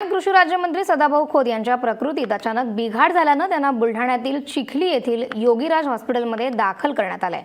कृषी राज्यमंत्री सदाभाऊ खोत यांच्या प्रकृतीत अचानक बिघाड झाल्यानं त्यांना बुलढाण्यातील चिखली येथील योगीराज हॉस्पिटलमध्ये दाखल करण्यात आलंय.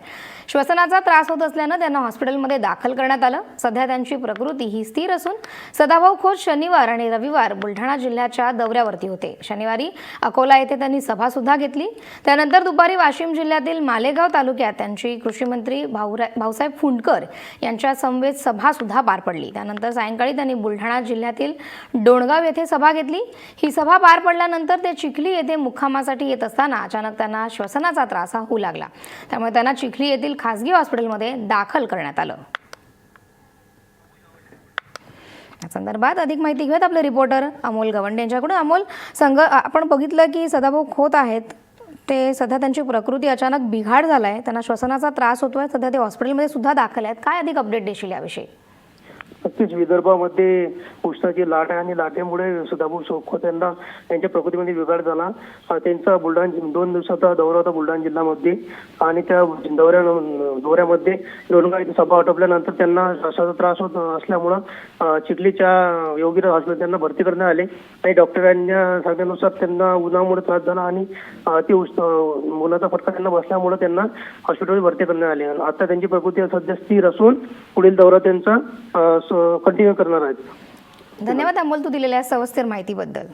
श्वसनाचा त्रास होत असल्यानं त्यांना हॉस्पिटलमध्ये दाखल करण्यात आलं. सध्या त्यांची प्रकृती ही स्थिर असून सदाभाऊ खोत शनिवार आणि रविवार बुलढाणा जिल्ह्याच्या दौऱ्यावरती होते. शनिवारी अकोला येथे त्यांनी सभा सुद्धा घेतली. त्यानंतर दुपारी वाशिम जिल्ह्यातील मालेगाव तालुक्यात त्यांची कृषी मंत्री भाऊरा भाऊसाहेब फुंडकर यांच्या समवेत सभा सुद्धा पार पडली. त्यानंतर सायंकाळी त्यांनी बुलढाणा जिल्ह्यातील डोणगाव येथे सभा घेतली. ही सभा पार पडल्यानंतर ते चिखली येथे मुक्कामासाठी येत असताना अचानक त्यांना श्वसनाचा त्रास हा होऊ लागला. त्यामुळे त्यांना चिखली येथील खासगी हॉस्पिटलमध्ये दाखल करण्यात आलं. या संदर्भात अधिक माहिती घेऊयात आपले रिपोर्टर अमोल गवंडे यांच्याकडून. अमोल संघ आपण बघितलं की सदाभाऊ होत आहेत. ते सध्या त्यांची प्रकृती अचानक बिघाड झालाय. त्यांना श्वसनाचा त्रास होतोय. सध्या ते हॉस्पिटलमध्ये सुद्धा दाखल आहेत. काय अधिक अपडेट देशील याविषयी? नक्कीच विदर्भामध्ये उष्णाची लाट आहे आणि लाटेमुळे सदाभाऊ सोखोत यांना त्यांच्या प्रकृतीमध्ये बिघाड झाला. त्यांचा बुलढाणा दोन दिवसाचा दौरा होता बुलढाणा जिल्ह्यामध्ये. आणि त्या दौऱ्या दौऱ्यामध्ये लोणगा इथे सभा आटोपल्यानंतर त्यांना श्वासाचा त्रास होत असल्यामुळं चिखलीच्या योगीराज हॉस्पिटल त्यांना भरती करण्यात आले. आणि डॉक्टरांच्या सांगण्यानुसार त्यांना उन्हामुळे त्रास झाला आणि ती अति उष्ण उन्हाचा फटका त्यांना बसल्यामुळे त्यांना हॉस्पिटलमध्ये भरती करण्यात आले. आता त्यांची प्रकृती सध्या स्थिर असून पुढील दौरा त्यांचा कंटिन्यू करणार आहेत. धन्यवाद अमोल तू दिलेल्या सविस्तर माहितीबद्दल.